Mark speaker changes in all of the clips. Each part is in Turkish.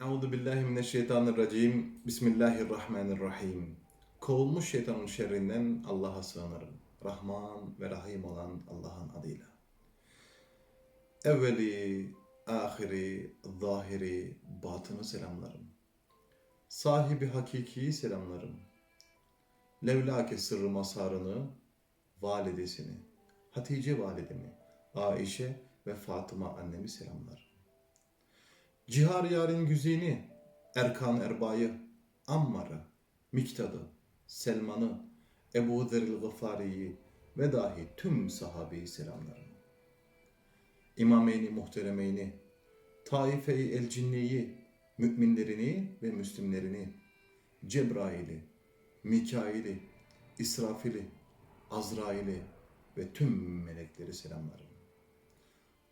Speaker 1: Euzu billahi mineşşeytanirracim. Bismillahirrahmanirrahim. Kovulmuş şeytanın şerrinden Allah'a sığınırım. Rahman ve Rahim olan Allah'ın adıyla. Evveli, ahiri, zahiri, batını selamlarım. Sahibi hakiki selamlarım. Levlake sırrı masarını, validesini, Hatice validemi, Aişe ve Fatıma annemi selamlarım. Cihar yarın güzini, Erkan Erbay'ı, Ammar'ı, Miktad'ı, Selman'ı, Ebu Zeril Gıfari'yi ve dahi tüm sahabeyi selamlarım. İmameyni muhteremeyni, Taife-i el cinniyi, müminlerini ve müslimlerini, Cebrail'i, Mikail'i, İsrafil'i, Azrail'i ve tüm melekleri selamlarım.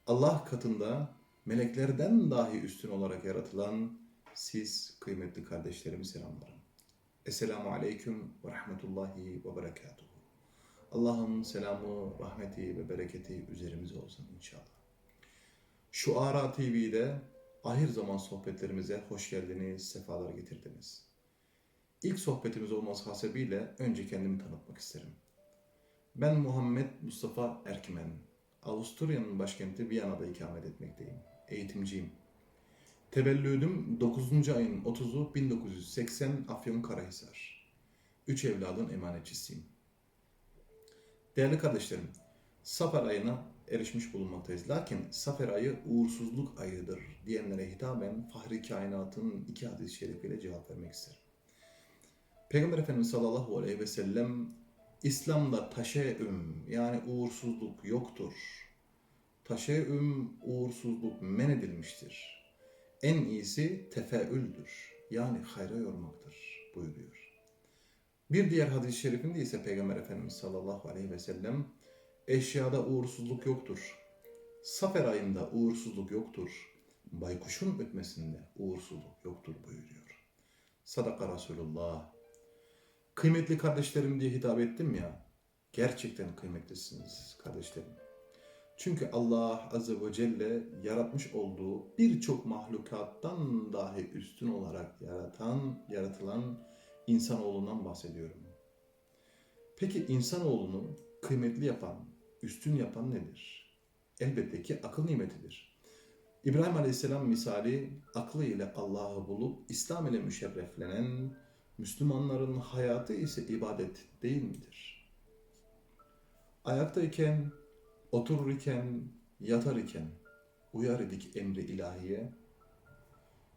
Speaker 1: Allah katında meleklerden dahi üstün olarak yaratılan siz kıymetli kardeşlerimi selamlarım. Esselamu aleyküm ve rahmetullahi ve berekatuhu. Allah'ın selamı, rahmeti ve bereketi üzerimize olsun inşallah. Şu Ara TV'de ahir zaman sohbetlerimize hoş geldiniz, sefalar getirdiniz. İlk sohbetimiz olması hasebiyle önce kendimi tanıtmak isterim. Ben Muhammed Mustafa Erkmen. Avusturya'nın başkenti Viyana'da ikamet etmekteyim. Eğitimciyim. Tevellüdüm 9. ayın 30'u 1980 Afyonkarahisar. Üç evladın emanetçisiyim. Değerli kardeşlerim, Safer ayına erişmiş bulunmaktayız. Lakin Safer ayı uğursuzluk ayıdır diyenlere hitaben Fahri Kainat'ın iki hadis-i şerifiyle cevap vermek isterim. Peygamber Efendimiz sallallahu aleyhi ve sellem İslam'da taşeüm yani uğursuzluk yoktur. Taşeüm uğursuzluk men edilmiştir. En iyisi tefeüldür yani hayra yormaktır buyuruyor. Bir diğer hadis-i şerifinde ise Peygamber Efendimiz sallallahu aleyhi ve sellem eşyada uğursuzluk yoktur. Safer ayında uğursuzluk yoktur. Baykuşun ötmesinde uğursuzluk yoktur buyuruyor. Sadaka Resulullah. Kıymetli kardeşlerim diye hitap ettim ya. Gerçekten kıymetlisiniz kardeşlerim. Çünkü Allah Azze ve Celle yaratmış olduğu birçok mahlukattan dahi üstün olarak yaratan, yaratılan insanoğlundan bahsediyorum. Peki insanoğlunu kıymetli yapan, üstün yapan nedir? Elbette ki akıl nimetidir. İbrahim Aleyhisselam misali aklı ile Allah'ı bulup İslam ile müşerreflenen Müslümanların hayatı ise ibadet değil midir? Ayaktayken, oturur iken, yatar iken uyar idik emri ilahiye.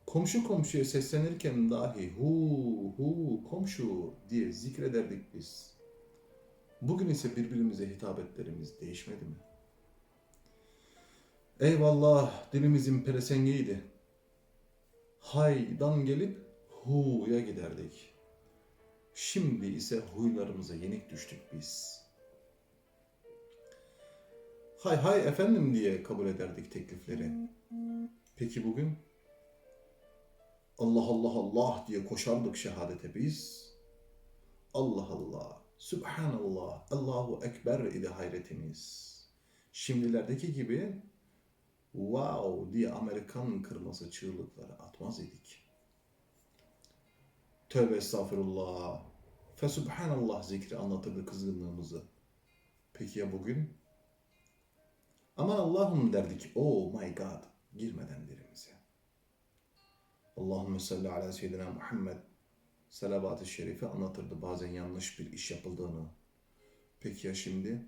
Speaker 1: Komşu komşuya seslenirken dahi hu hu komşu diye zikrederdik biz. Bugün ise birbirimize hitabetlerimiz değişmedi mi? Eyvallah dilimizin peresengiydi. Haydan gelip hu'ya giderdik. Şimdi ise huylarımıza yenik düştük biz. Hay hay efendim diye kabul ederdik teklifleri. Peki bugün? Allah Allah Allah diye koşardık şehadete biz. Allah Allah, Subhanallah, Allahu Ekber idi hayretimiz. Şimdilerdeki gibi wow diye Amerikan kırması çığlıkları atmaz idik. Tövbe estağfurullah. Fesubhanallah zikri anlatırdı kızgınlığımızı. Peki ya bugün? Aman Allah'ım derdik. Oh my God. Girmeden derimize. Allahümme salli ala seyyidina Muhammed. Salavat-ı şerifi anlatırdı bazen yanlış bir iş yapıldığını. Peki ya şimdi?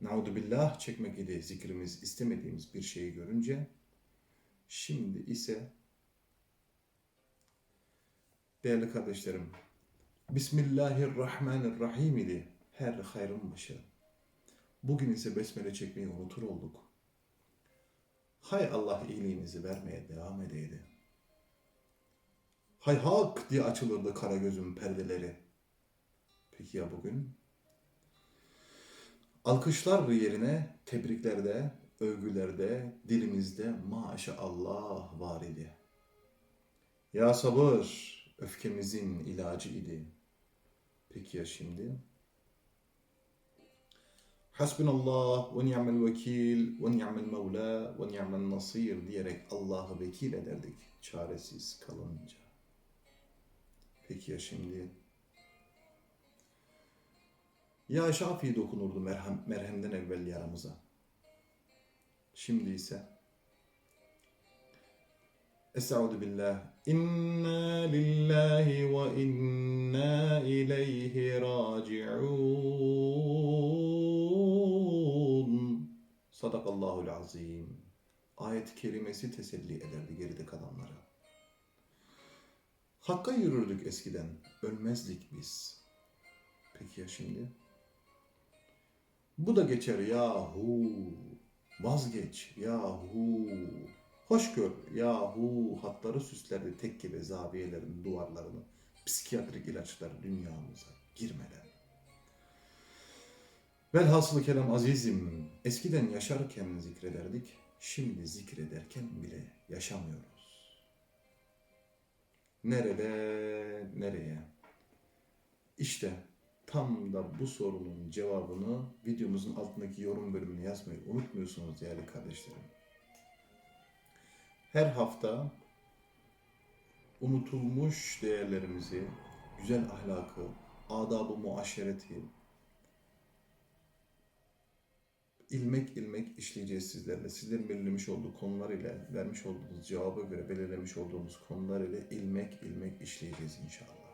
Speaker 1: Naudu billah çekmek idi zikrimiz istemediğimiz bir şeyi görünce. Şimdi ise Değerli kardeşlerim, Bismillahirrahmanirrahim idi her hayrın başı. Bugün ise besmele çekmeyi unutur olduk. Hay Allah iyiliğinizi vermeye devam edeydi. Hay hak diye açılırdı kara gözüm perdeleri. Peki ya bugün? Alkışlar yerine tebriklerde, övgülerde, dilimizde maşallah var idi. Ya sabır, öfkemizin ilacı idi. Peki ya şimdi? Hasbunallah ve ni'mel vekil ve ni'mel mevla ve ni'mel nasir diyerek Allah'ı vekil ederdik çaresiz kalınca. Peki ya şimdi? Ya Şafii dokunurdu merhem, merhemden evvel yaramıza. Şimdi ise Estaizu billah. İnna lillahi ve inna ileyhi raciun. Sadakallahul azim. Ayet-i kerimesi teselli ederdi geride kalanlara. Hakka yürürdük eskiden. Ölmezdik biz. Peki ya şimdi? Bu da geçer yahu. Vazgeç yahu. Hoş gör yahu. Hatları süslerdi tekke ve zaviyelerin duvarlarını. Psikiyatrik ilaçlar dünyamıza girmeden. Velhasılı kelam azizim. Eskiden yaşarken zikrederdik. Şimdi zikrederken bile yaşamıyoruz. Nerede, nereye? İşte tam da bu sorunun cevabını videomuzun altındaki yorum bölümüne yazmayı unutmuyorsunuz değerli kardeşlerim. Her hafta unutulmuş değerlerimizi, güzel ahlakı, adab-ı muaşereti ilmek ilmek işleyeceğiz sizlerle. Sizlerin belirlemiş olduğu konular ile, vermiş olduğunuz cevaba göre belirlemiş olduğumuz konular ile ilmek ilmek işleyeceğiz inşallah.